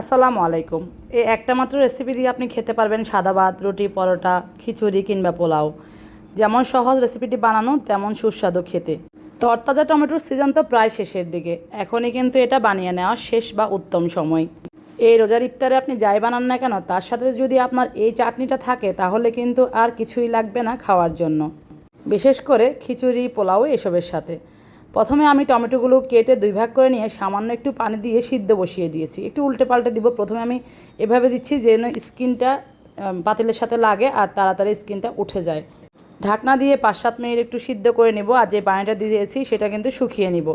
আসসালামু আলাইকুম। এই একটা মাত্র রেসিপি দিয়ে আপনি খেতে পারবেন সাদা ভাত, রুটি, পরোটা, খিচুড়ি কিংবা পোলাও। যেমন সহজ রেসিপিটি বানানো, তেমন সুস্বাদু খেতে। তরতাজা টমেটোর সিজন তো প্রায় শেষের দিকে। এখনই কিন্তু এটা বানিয়ে নেওয়া শেষ বা উত্তম সময়। এই রোজার ইফতারে আপনি যাই বানান না কেন, তার সাথে যদি আপনার এই চাটনিটা থাকে, তাহলে কিন্তু আর কিছুই লাগবে না খাওয়ার জন্য। বিশেষ করে খিচুড়ি, পোলাও এসবের সাথে। প্রথমে আমি টমেটোগুলো কেটে দুই ভাগ করে নিয়ে সামান্য একটু পানি দিয়ে সিদ্ধ বসিয়ে দিয়েছি। একটু উল্টে পাল্টে দিব। প্রথমে আমি এভাবে দিচ্ছি যেন স্কিনটা পাতিলের সাথে লাগে আর তাড়াতাড়ি স্কিনটা উঠে যায়। ঢাকনা দিয়ে পাঁচ সাত মিনিট একটু সিদ্ধ করে নিব আর যে পানিটা দিয়েছি সেটা কিন্তু শুকিয়ে নিব।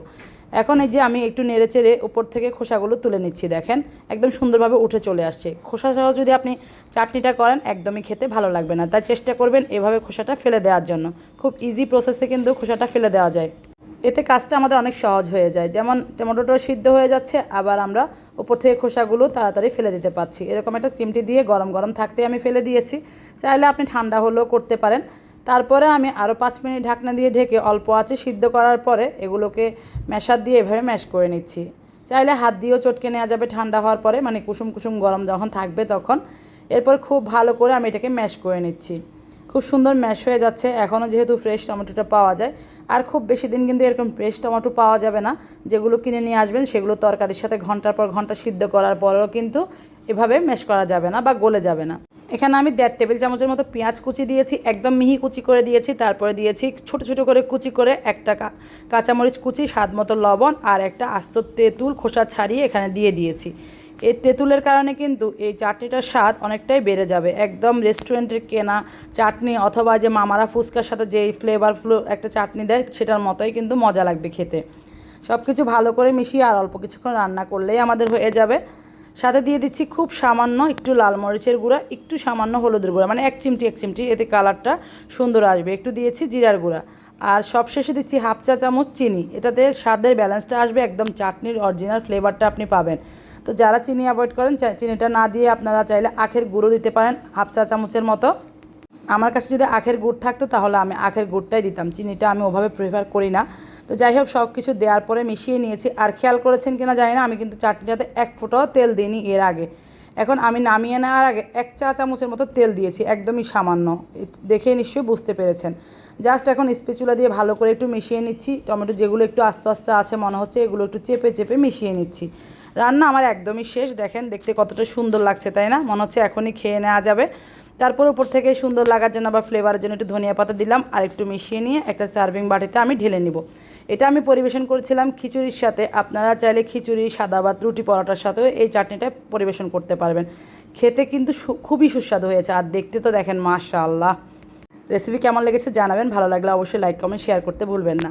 এখন এই যে আমি একটু নেড়ে চেড়ে উপর থেকে খোসাগুলো তুলে নিচ্ছি, দেখেন একদম সুন্দরভাবে উঠে চলে আসছে। খোসা সহ যদি আপনি চাটনিটা করেন একদমই খেতে ভালো লাগবে না। তাই চেষ্টা করবেন এভাবে খোসাটা ফেলে দেওয়ার জন্য। খুব ইজি প্রসেসে কিন্তু খোসাটা ফেলে দেওয়া যায়। এতে কাজটা আমাদের অনেক সহজ হয়ে যায়। যেমন টমেটোটা সিদ্ধ হয়ে যাচ্ছে, আবার আমরা উপর থেকে খোসাগুলো তাড়াতাড়ি ফেলে দিতে পারছি। এরকম একটা সিমটি দিয়ে গরম গরম থাকতে আমি ফেলে দিয়েছি। চাইলে আপনি ঠান্ডা হলেও করতে পারেন। তারপরে আমি আরও পাঁচ মিনিট ঢাকনা দিয়ে ঢেকে অল্প আছে সিদ্ধ করার পরে এগুলোকে ম্যাশার দিয়ে এভাবে ম্যাশ করে নিচ্ছি। চাইলে হাত দিয়েও চটকে নেওয়া যাবে ঠান্ডা হওয়ার পরে মানে কুসুম কুসুম গরম যখন থাকবে তখন। এরপর খুব ভালো করে আমি এটাকে ম্যাশ করে নিচ্ছি। খুব সুন্দর ম্যাশ হয়ে যাচ্ছে। এখনও যেহেতু ফ্রেশ টমেটোটা পাওয়া যায়। আর খুব বেশি দিন কিন্তু এরকম ফ্রেশ টমেটো পাওয়া যাবে না। যেগুলো কিনে নিয়ে আসবেন সেগুলো তরকারির সাথে ঘণ্টার পর ঘণ্টা সিদ্ধ করার পরেও কিন্তু এভাবে ম্যাশ করা যাবে না বা গলে যাবে না। এখানে আমি দেড় টেবিল চামচের মতো পেঁয়াজ কুচি দিয়েছি, একদম মিহি কুচি করে দিয়েছি। তারপরে দিয়েছি ছোট ছোট করে কুচি করে একটা কাঁচামরিচ কুচি, স্বাদ মতো লবণ আর একটা আস্ত তেঁতুল খোসা ছাড়িয়ে এখানে দিয়ে দিয়েছি। এই তেঁতুলের কারণে কিন্তু এই চাটনিটার স্বাদ অনেকটাই বেড়ে যাবে। একদম রেস্টুরেন্টের কেনা চাটনি অথবা যে মামারা ফুচকার সাথে যেই ফ্লেভারফুল একটা চাটনি দেয়, সেটার মতোই কিন্তু মজা লাগবে খেতে। সব কিছু ভালো করে মিশিয়ে আর অল্প কিছুক্ষণ রান্না করলেই আমাদের হয়ে যাবে। সাথে দিয়ে দিচ্ছি খুব সামান্য একটু লাল মরিচের গুঁড়া, একটু সামান্য হলুদের গুঁড়া মানে এক চিমটি এক চিমটি, এতে কালারটা সুন্দর আসবে। একটু দিয়েছি জিরার গুঁড়া। আর সবশেষে দিচ্ছি হাফ চা চামচ চিনি। এটাতে স্বাদের ব্যালেন্সটা আসবে একদম চাটনির অরিজিনাল ফ্লেভারটা আপনি পাবেন। তো যারা চিনি অ্যাভয়েড করেন চিনিটা না দিয়ে আপনারা চাইলে আখের গুঁড়ো দিতে পারেন হাফ চা চামচের মতো। আমার কাছে যদি আখের গুড় থাকতো, তাহলে আমি আখের গুড়টাই দিতাম। চিনিটা আমি ওভাবে প্রিফার করি না। তো যাই হোক সব কিছু দেওয়ার পরে মিশিয়ে নিয়েছি। আর খেয়াল করেছেন কিনা জানি না, আমি কিন্তু চাটনিটাতে এক ফুটাও তেল দিইনি এর আগে। এখন আমি নামিয়ে নেওয়ার আগে এক চা চামচের মতো তেল দিয়েছি, একদমই সামান্য। দেখে নিশ্চয়ই বুঝতে পেরেছেন। জাস্ট এখন স্পেচুলা দিয়ে ভালো করে একটু মিশিয়ে নিচ্ছি। টমেটো যেগুলো একটু আস্তে আস্তে আছে মনে হচ্ছে, এগুলো একটু চেপে চেপে মিশিয়ে নিচ্ছি। রান্না আমার একদমই শেষ। দেখেন দেখতে কতটা সুন্দর লাগছে, তাই না? মনে হচ্ছে এখনই খেয়ে নেওয়া যাবে। তারপর উপর থেকে সুন্দর লাগার জন্য বা ফ্লেভারের জন্য একটু ধনিয়া পাতা দিলাম আর একটু মিশিয়ে নিয়ে একটা সার্ভিং বাটিতে আমি ঢেলে নিব। এটা আমি পরিবেশন করেছিলাম খিচুড়ির সাথে। আপনারা চাইলে খিচুড়ি, সাদা ভাত, রুটি পরোটার সাথেও এই চাটনিটা পরিবেশন করতে পারবেন। খেতে কিন্তু খুবই সুস্বাদু হয়েছে আর দেখতে তো দেখেন মাশাআল্লাহ। রেসিপি কেমন লেগেছে জানাবেন, ভালো লাগলে অবশ্যই লাইক কমেন্ট শেয়ার করতে ভুলবেন না।